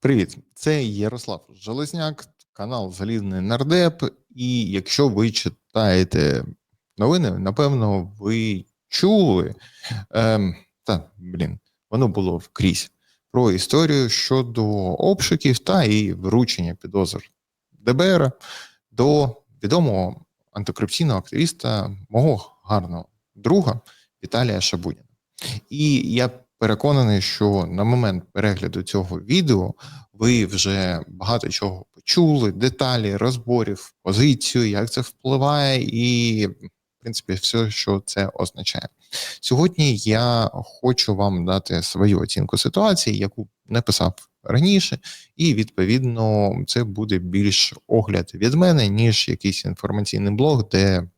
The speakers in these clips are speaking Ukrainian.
Привіт, це Ярослав Железняк, канал Залізний Нардеп. І якщо ви читаєте новини, напевно, ви чули. Ем, та блін, воно було вкрізь про історію щодо обшуків та і вручення підозр ДБР до відомого антикорупційного активіста, мого гарного друга Віталія Шабуніна. І я переконаний, що на момент перегляду цього відео ви вже багато чого почули, деталі, розборів, позицію, як це впливає, і, в принципі, все, що це означає. Сьогодні я хочу вам дати свою оцінку ситуації, яку не писав раніше, і відповідно це буде більш огляд від мене, ніж якийсь інформаційний блог, де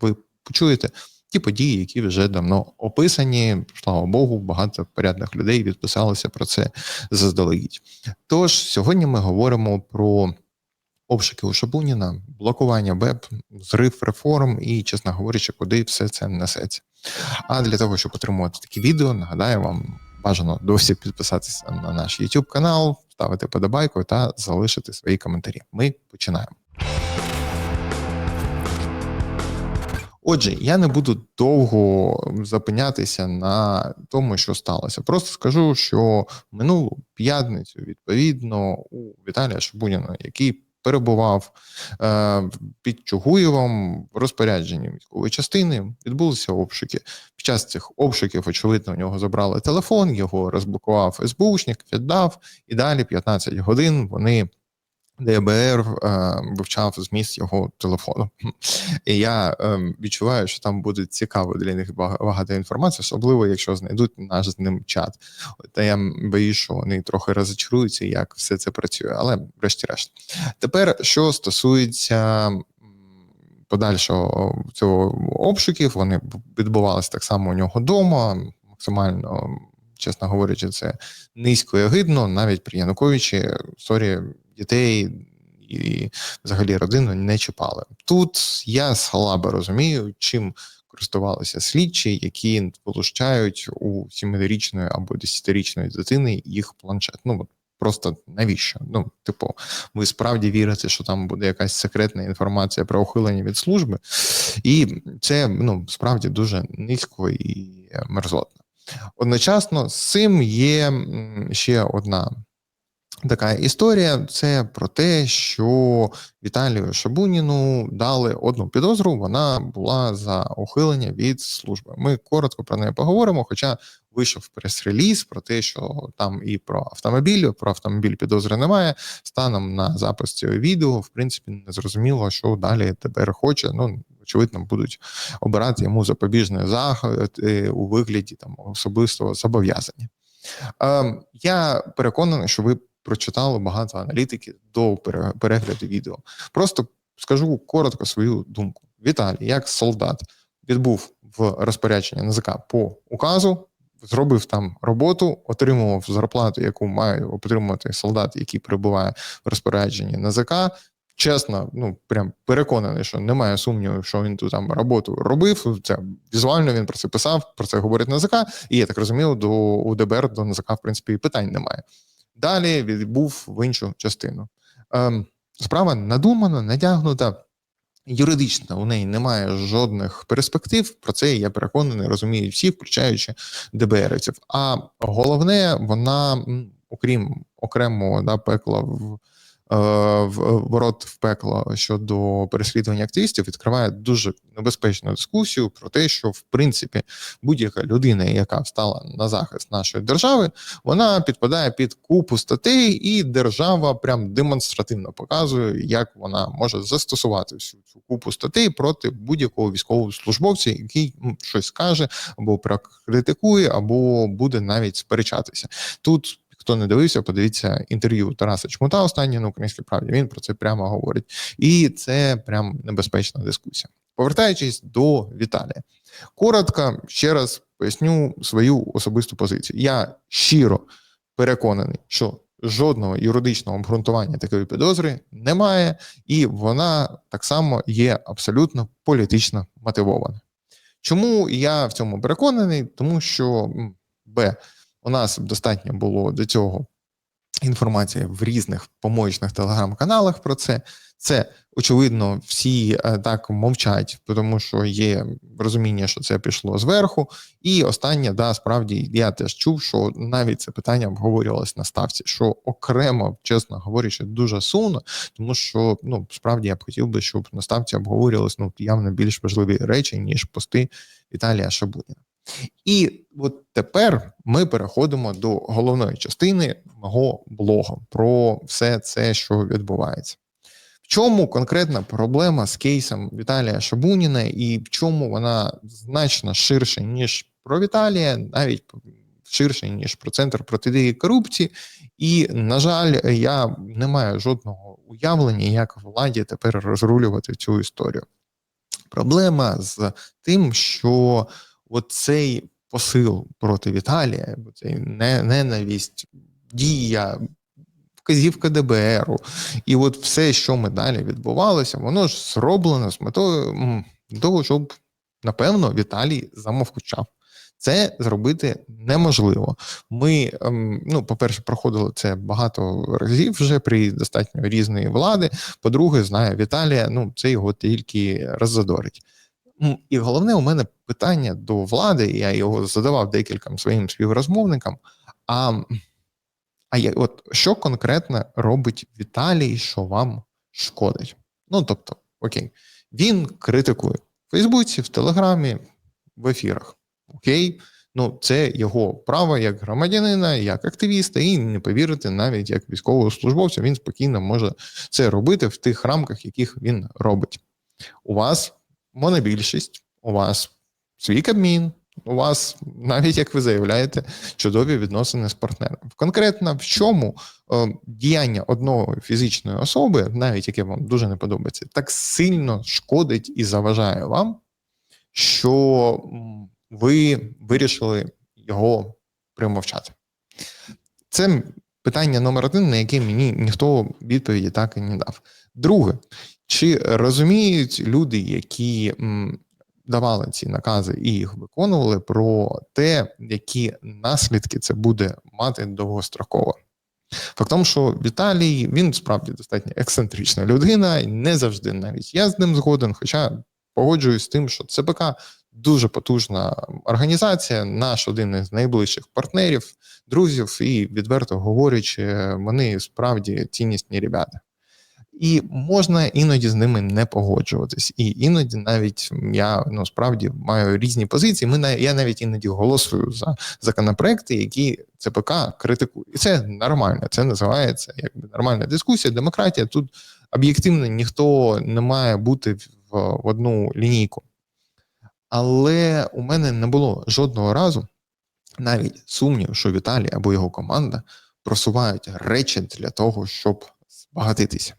ви почуєте ті події, які вже давно описані. Слава Богу, багато порядних людей відписалося про це заздалегідь. Тож сьогодні ми говоримо про обшуки у Шабуніна, блокування БЕП, зрив реформ і, чесно говорячи, куди все це несеться. А для того, щоб отримувати такі відео, нагадаю вам. Бажано досі підписатися на наш YouTube канал, ставити подобайку та залишити свої коментарі. Ми починаємо. Отже, я не буду довго зупинятися на тому, що сталося. Просто скажу, що минулу п'ятницю, відповідно, у Віталія Шабуніна, який перебував е, під Чугуєвом в розпорядженні військової частини, відбулися обшуки. Під час цих обшуків, очевидно, у нього забрали телефон, його розблокував СБУшник, віддав, і далі 15 годин вони. ДБР е, вивчав зміст його телефону. І я е, відчуваю, що там буде цікаво для них багато інформації, особливо якщо знайдуть наш з ним чат. Та я боюсь, що вони трохи розочаруються, як все це працює. Але, врешті-решт, тепер що стосується. Подальшого цього обшуків вони відбувалися так само у нього вдома, максимально, чесно говорячи, це низько і гидно, навіть при Януковичі сорі дітей і взагалі родину не чіпали. Тут я слабо розумію, чим користувалися слідчі, які полущають у 7-річної або 10-річної дитини їх планшет. Ну Просто навіщо? Ну, типу, ви справді вірите, що там буде якась секретна інформація про ухилення від служби, і це ну справді дуже низько і мерзотно. Одночасно з цим є ще одна Така історія це про те, що Віталію Шабуніну дали одну підозру. Вона була за ухилення від служби. Ми коротко про неї поговоримо. Хоча вийшов прес-реліз про те, що там і про автомобіль, про автомобіль підозри немає. Станом на запис цього відео, в принципі, не зрозуміло, що далі тепер хоче. Ну очевидно, будуть обирати йому запобіжний заход е, у вигляді там особистого зобов'язання. Ем, я переконаний, що ви прочитали багато аналітики до перегляду відео. Просто скажу коротко свою думку. Віталій, як солдат, відбув в розпорядження НЗК по указу, зробив там роботу, отримував зарплату, яку має отримувати солдат, який перебуває в розпорядженні НЗК. Чесно, ну прям переконаний, що немає сумніву, що він тут там роботу робив. Це візуально він про це писав, про це говорить НЗК, і я так розумію, до УДБР до НЗК, в принципі, питань немає. Далі відбув в іншу частину. Ем, Справа надумана, надягнута. Юридично у неї немає жодних перспектив. Про це я переконаний, розуміють всі, включаючи ДБРівців. А головне, вона, окрім окремого да, пекла в ворот в пекло щодо переслідування активістів відкриває дуже небезпечну дискусію про те, що в принципі будь-яка людина, яка встала на захист нашої держави, вона підпадає під купу статей, і держава прям демонстративно показує, як вона може застосувати всю цю купу статей проти будь-якого військового службовця, який щось скаже або прокритикує, або буде навіть сперечатися тут. Хто не дивився, подивіться інтерв'ю Тараса Чмута останнє на українській правді. Він про це прямо говорить, і це прям небезпечна дискусія. Повертаючись до Віталія, коротко ще раз поясню свою особисту позицію. Я щиро переконаний, що жодного юридичного обґрунтування такої підозри немає, і вона так само є абсолютно політично мотивована. Чому я в цьому переконаний? Тому що Б у нас достатньо було до цього інформація в різних помоечних телеграм-каналах про це. Це очевидно, всі е, так мовчать, тому що є розуміння, що це пішло зверху. І останнє, да, справді я теж чув, що навіть це питання обговорювалось на ставці, що окремо, чесно говорячи, дуже сумно, тому що ну справді я б хотів би, щоб на ставці обговорювалось ну явно більш важливі речі ніж пости Віталія Шабуніна. І от тепер ми переходимо до головної частини мого блогу про все це, що відбувається. В чому конкретна проблема з кейсом Віталія Шабуніна, і в чому вона значно ширше, ніж про Віталія, навіть ширше, ніж про центр протидії корупції. І, на жаль, я не маю жодного уявлення, як владі тепер розрулювати цю історію. Проблема з тим, що оцей посил проти Віталія, цей ненависть, дія, вказівка ДБРу, і от все, що ми далі відбувалося, воно ж зроблено з метою того, щоб напевно Віталій замовкучав. Це зробити неможливо. Ми, ем, ну, по-перше, проходили це багато разів вже при достатньо різної влади. По-друге, знаю Віталія, ну це його тільки роззадорить. І головне, у мене питання до влади, я його задавав декільком своїм співрозмовникам. А а я, от що конкретно робить Віталій, що вам шкодить? Ну тобто, окей, він критикує в Фейсбуці, в Телеграмі, в ефірах. Окей, ну це його право як громадянина, як активіста, і не повірити, навіть як військовослужбовця, він спокійно може це робити в тих рамках, яких він робить. У вас монобільшість, у вас свій кабмін, у вас, навіть як ви заявляєте, чудові відносини з партнером. Конкретно в чому е, діяння одної фізичної особи, навіть яке вам дуже не подобається, так сильно шкодить і заважає вам, що ви вирішили його примовчати. Це питання номер один, на яке мені ніхто відповіді так і не дав. Друге, чи розуміють люди, які давали ці накази і їх виконували, про те, які наслідки це буде мати довгостроково? Фактом, що Віталій він справді достатньо ексцентрична людина, не завжди навіть я з ним згоден, хоча погоджуюсь з тим, що ЦПК дуже потужна організація, наш один із найближчих партнерів, друзів, і відверто говорячи, вони справді ціннісні ребята. І можна іноді з ними не погоджуватись. І іноді навіть я ну справді маю різні позиції. Ми я навіть іноді голосую за законопроекти, які ЦПК критикує. І це нормально. Це називається якби нормальна дискусія, демократія. Тут об'єктивно ніхто не має бути в, в одну лінійку. Але у мене не було жодного разу навіть сумнів, що Віталій або його команда просувають речі для того, щоб збагатитися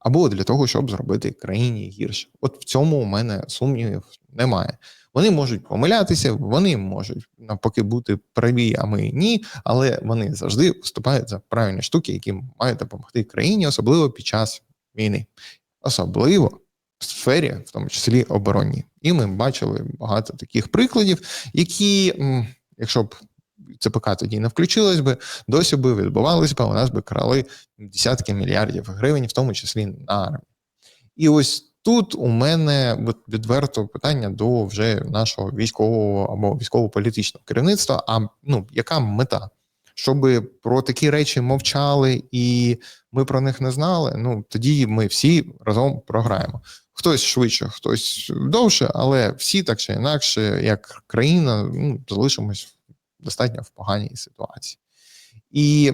або для того, щоб зробити країні гірше. От в цьому у мене сумнівів немає. Вони можуть помилятися, вони можуть навпаки бути праві, а ми ні, але вони завжди виступають за правильні штуки, які мають допомогти країні, особливо під час війни, особливо в сфері, в тому числі оборонній. І ми бачили багато таких прикладів, які, якщо б ЦПК тоді не включилось би, досі би відбувалися б, у нас би крали десятки мільярдів гривень, в тому числі на армію. І ось тут у мене відверто питання до вже нашого військового або військово-політичного керівництва. А ну яка мета? Щоб про такі речі мовчали і ми про них не знали. Ну тоді ми всі разом програємо. Хтось швидше, хтось довше, але всі так чи інакше, як країна, ну залишимось достатньо в поганій ситуації. І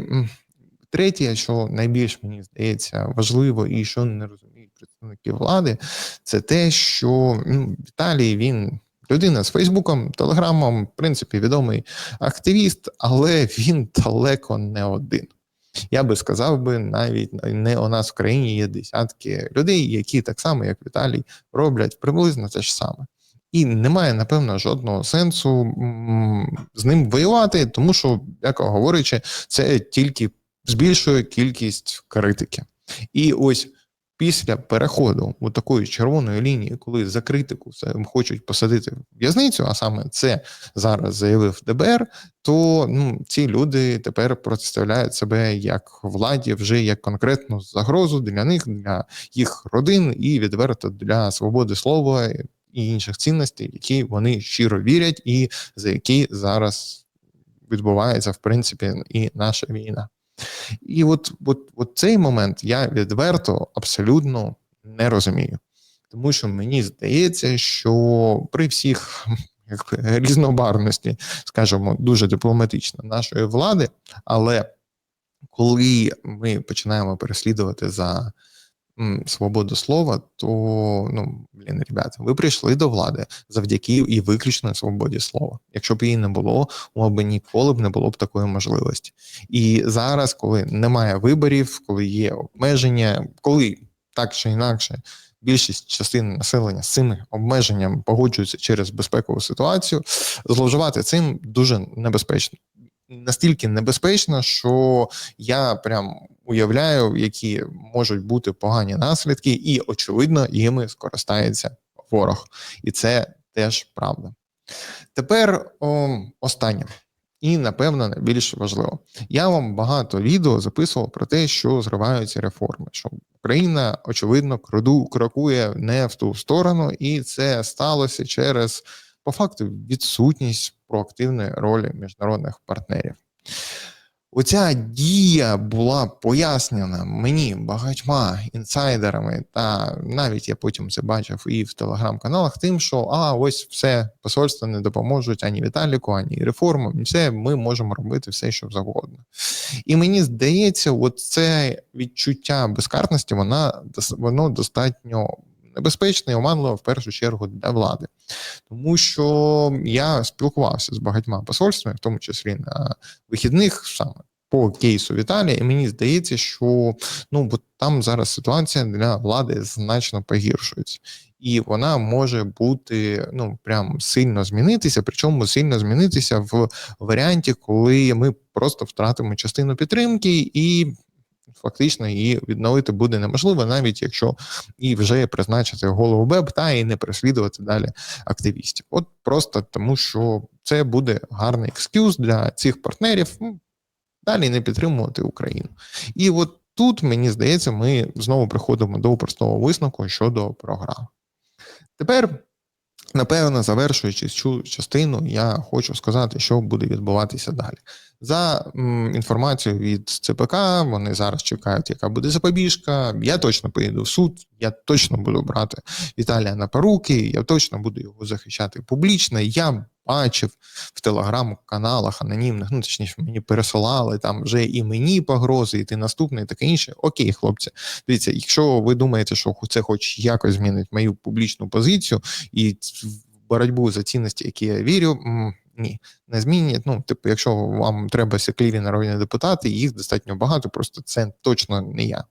третє, що найбільш мені здається важливо і що не розуміють представники влади, це те, що ну, Віталій він. Людина з Фейсбуком, Телеграмом, в принципі, відомий активіст, але він далеко не один. Я би сказав би, навіть не у нас в країні є десятки людей, які так само, як Віталій, роблять приблизно те ж саме і немає, напевно, жодного сенсу з ним воювати, тому що, як говорячи, це тільки збільшує кількість критики. І ось після переходу у такої червоної лінії, коли за критику хочуть посадити в в'язницю, а саме це зараз заявив ДБР, то ну, ці люди тепер протиставляють себе як владі вже як конкретну загрозу для них, для їх родин і відверто для свободи слова і інших цінностей, які вони щиро вірять, і за які зараз відбувається в принципі і наша війна. І от, от, от цей момент я відверто абсолютно не розумію. Тому що мені здається, що при всіх як, різнобарвності, скажімо, дуже дипломатично нашої влади, але коли ми починаємо переслідувати за свободу слова, то ну блін, ребята, ви прийшли до влади завдяки і виключно свободі слова. Якщо б її не було, у вас ніколи б не було б такої можливості. І зараз, коли немає виборів, коли є обмеження, коли так чи інакше. Більшість частини населення з цими обмеженнями погоджуються через безпекову ситуацію. Зловживати цим дуже небезпечно настільки небезпечно, що я прям уявляю, які можуть бути погані наслідки, і очевидно, їми скористається ворог, і це теж правда. Тепер о, останнє. І, напевно, найбільш важливо. Я вам багато відео записував про те, що зриваються реформи, що Україна, очевидно, крокує не в ту сторону, і це сталося через по факту відсутність проактивної ролі міжнародних партнерів. Оця дія була пояснена мені багатьма інсайдерами, та навіть я потім це бачив і в телеграм-каналах, тим, що а ось все посольство не допоможуть ані Віталіку, ані реформам. Це ми можемо робити все, що завгодно. І мені здається, от це відчуття безкарності, вона воно достатньо небезпечне і оманливе в першу чергу для влади, тому що я спілкувався з багатьма посольствами, в тому числі на вихідних саме. По кейсу Віталія, і мені здається, що ну бо там зараз ситуація для влади значно погіршується, і вона може бути ну прям сильно змінитися. Причому сильно змінитися в варіанті, коли ми просто втратимо частину підтримки, і фактично її відновити буде неможливо, навіть якщо і вже призначити голову БЕБ та і не переслідувати далі активістів. От просто тому, що це буде гарний екскюз для цих партнерів далі не підтримувати Україну. І от тут мені здається, ми знову приходимо до простого висновку щодо програми. Тепер. Напевно, завершуючи цю частину, я хочу сказати, що буде відбуватися далі. За інформацією від ЦПК, вони зараз чекають, яка буде запобіжка. Я точно поїду в суд, я точно буду брати Віталія на поруки, я точно буду його захищати публічно. Я бачив в телеграм-каналах анонімних, ну точніше, мені пересилали там вже і мені погрози, і ти наступний, і таке інше. Окей, хлопці. Дивіться, якщо ви думаєте, що це хоч якось змінить мою публічну позицію і боротьбу за цінності, які я вірю. Ні, не змінять. Ну, типу, якщо вам треба сякліві народні депутати, їх достатньо багато, просто це точно не я.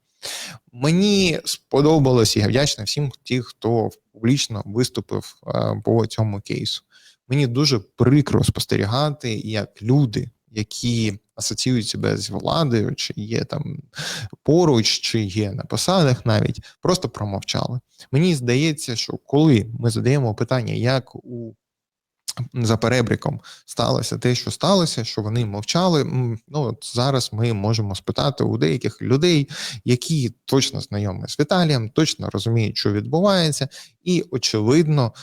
Мені сподобалось і я вдячний всім ті, хто публічно виступив е, по цьому кейсу. Мені дуже прикро спостерігати, як люди, які асоціюють себе з владою, чи є там поруч, чи є на посадах, навіть просто промовчали. Мені здається, що коли ми задаємо питання, як у за перебріком сталося те, що сталося, що вони мовчали. Ну от зараз ми можемо спитати у деяких людей, які точно знайомі з Віталієм, точно розуміють, що відбувається, і очевидно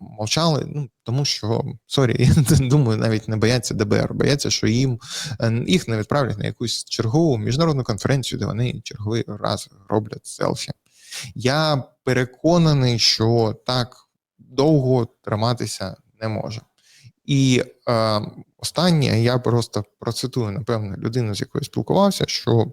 мовчали. Ну тому що сорі, я думаю, навіть не бояться ДБР, бояться, що їм е, їх не відправлять на якусь чергову міжнародну конференцію, де вони черговий раз роблять селфі. Я переконаний, що так довго триматися не може. І е, останнє я просто процитую, напевно, людину, з якою спілкувався, що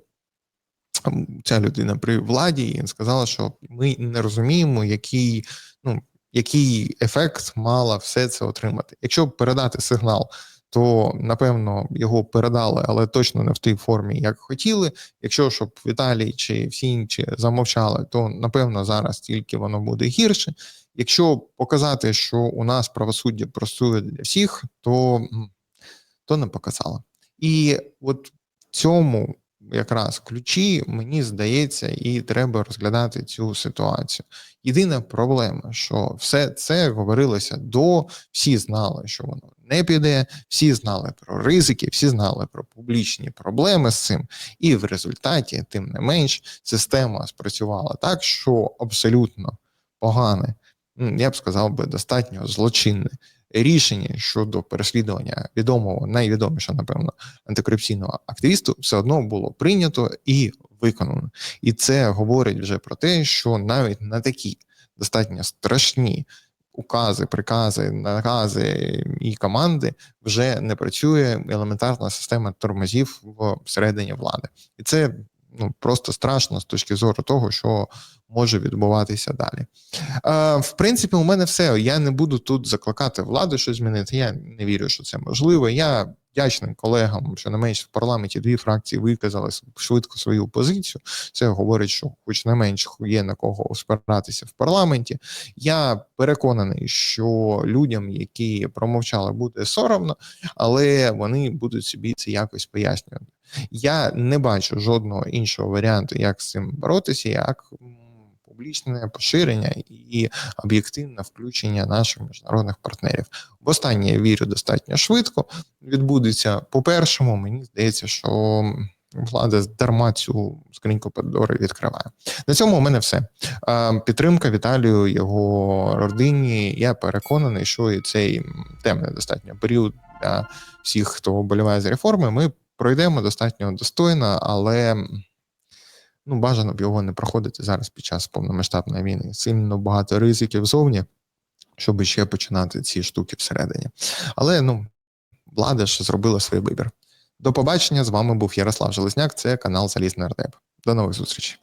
ця людина при владі і сказала, що ми не розуміємо, який ну, який ефект мала все це отримати. Якщо передати сигнал, то напевно його передали, але точно не в тій формі, як хотіли. Якщо щоб Віталій чи всі інші замовчали, то напевно зараз тільки воно буде гірше. Якщо показати, що у нас правосуддя працює для всіх, то то не показало. І от цьому якраз ключі, мені здається, і треба розглядати цю ситуацію. Єдина проблема, що все це говорилося до, всі знали, що воно не піде, всі знали про ризики, всі знали про публічні проблеми з цим, і в результаті, тим не менш, система спрацювала так, що абсолютно погане, я б сказав би, достатньо злочинне рішення щодо переслідування відомого, найвідомішого, напевно, антикорупційного активісту, все одно було прийнято і виконано. І це говорить вже про те, що навіть на такі достатньо страшні укази, прикази, накази і команди вже не працює елементарна система тормозів всередині влади, і це ну просто страшно з точки зору того, що може відбуватися далі. Е, в принципі, у мене все. Я не буду тут закликати владу щось змінити. Я не вірю, що це можливо. Я вдячний колегам, що не менш в парламенті дві фракції виказали швидко свою позицію. Це говорить, що, хоч не менш, є на кого спиратися в парламенті. Я переконаний, що людям, які промовчали, буде соромно, але вони будуть собі це якось пояснювати. Я не бачу жодного іншого варіанту, як з цим боротися, як публічне поширення і об'єктивне включення наших міжнародних партнерів. В останнє вірю достатньо швидко. Відбудеться по першому. Мені здається, що влада дарма цю скриньку Пандори відкриває. На цьому у мене все. Підтримка Віталію, його родині. Я переконаний, що і цей темний достатньо період для всіх, хто вболіває за реформи, ми пройдемо достатньо достойно, але ну, бажано б його не проходити зараз під час повномасштабної війни. Сильно багато ризиків зовні, щоб ще починати ці штуки всередині. Але ну, влада ж зробила свій вибір. До побачення. З вами був Ярослав Железняк. Це канал Залізний Ардеп. До нових зустрічей.